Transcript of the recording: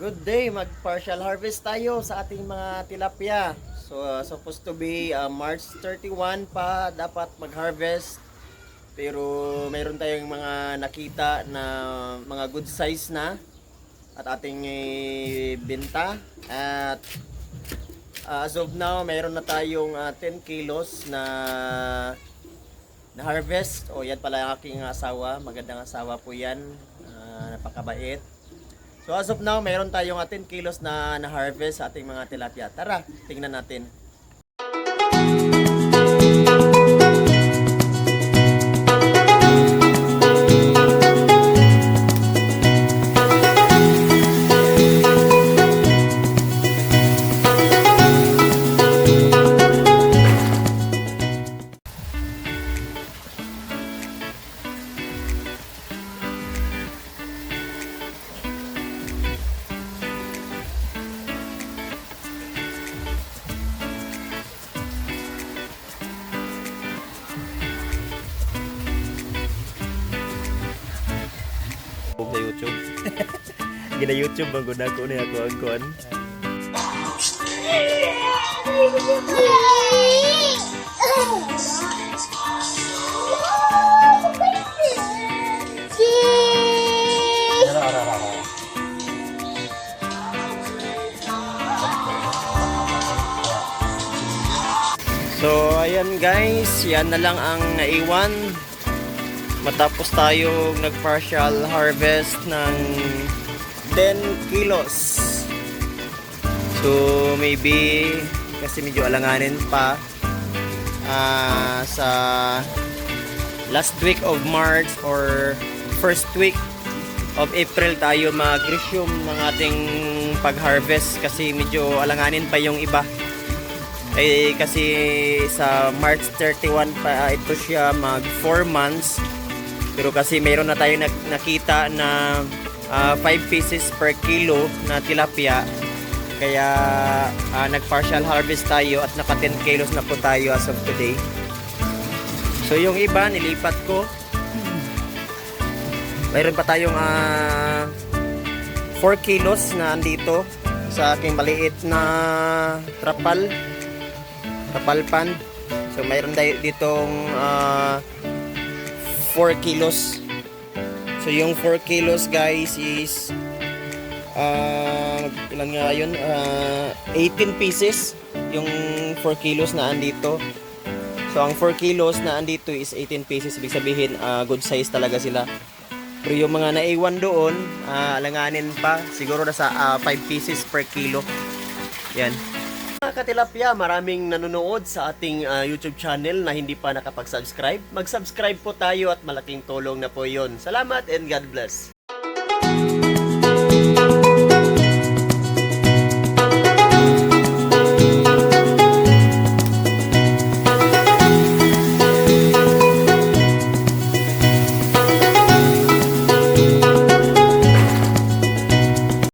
Good day, mag-partial harvest tayo sa ating mga tilapia. So, uh, supposed to be uh, March 31 pa dapat mag-harvest. Pero mayroon tayong mga nakita na mga good size na at ating eh, benta. At uh, as of now, mayroon na tayong uh, 10 kilos na na harvest. O yan pala ang aking asawa. Magandang asawa po yan. Ah, napakabait. So as of now, mayroon tayong ah, 10 kilos na na-harvest sa ating mga tilapia. Tara, tingnan natin. Sa YouTube. Gina YouTube ang guna ko niya ako ang kuan. So ayan guys, yan na lang ang naiwan. Matapos tayo nag-partial harvest ng 10 kilos. So maybe kasi medyo alanganin pa ah, sa last week of March or first week of April tayo mag-resume ng ating pag-harvest kasi medyo alanganin pa yung iba. Eh, kasi sa March 31 pa ito siya mag 4 months. Pero kasi mayroon na tayo nak- nakita na 5 pieces per kilo na tilapia. Kaya ah, nag-partial harvest tayo at naka 10 kilos na po tayo as of today. So yung iba nilipat ko. Mayroon pa tayong ah, 4 kilos na andito sa aking maliit na trapal kapalpan. So mayroon tayo ditong ah, 4 kilos. So yung 4 kilos guys is ah ilan nga yun? Ah, 18 pieces yung 4 kilos na andito. So ang 4 kilos na andito is 18 pieces. Ibig sabihin ah, good size talaga sila. Pero yung mga naiwan doon, ah, alanganin pa. Siguro nasa 5 pieces per kilo. Yan. Mga katilapia, maraming nanonood sa ating ah, YouTube channel na hindi pa nakapag-subscribe. Mag-subscribe po tayo at malaking tulong na po yon. Salamat and God bless.